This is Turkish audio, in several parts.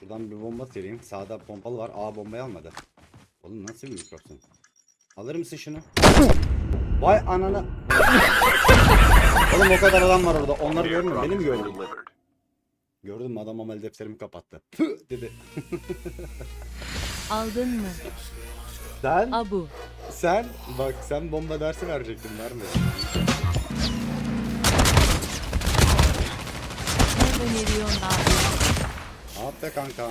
Şuradan bir bomba sereyim. Sağda pompalı var. A bombayı almadı. Oğlum nasıl bir mikrofon? Alır mısın şunu? Vay ananı. Oğlum o kadar adam var orada. Onları görmüyorum. Beni mi gördün? Mü adam amel defterimi kapattı. Püh dedi. Aldın mı? Sen, Abu. sen bak sen bomba dersi verecektin vermedin. Ne öneriyorsun be kanka?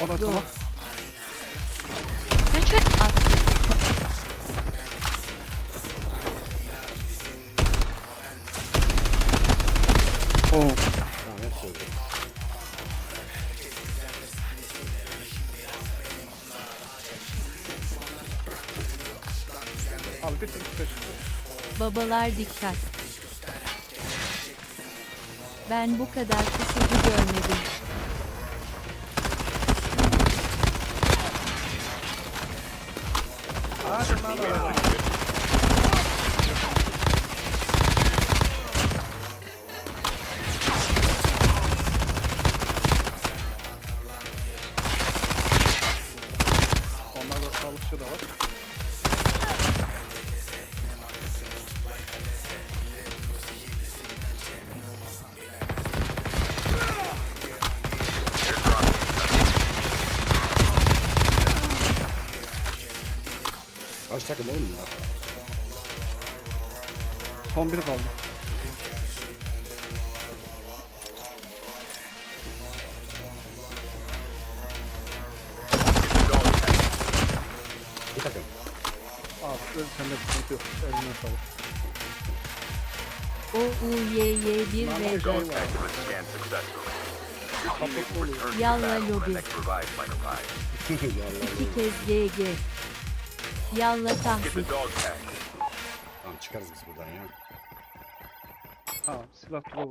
O da tamam. Kaç at. Oo. Tamam hep söyleyeceğim. Al bir tık. Babalar dikkat. Ben bu kadar kusucu görmedim. Onlarda sağlıkçı da var. Kaç takım oğlum ya? Son biri kaldı. Bir takım. Abi öl sende bir sıkıntı yok. Eline sağlık. O U Y Y 1 ve 4. Kapatlı oluyor. Yalla lobi. Yallah. 2 kez GG. Yalla tahsis. Tamam çıkarız biz buradan ya. Tamam silah tuba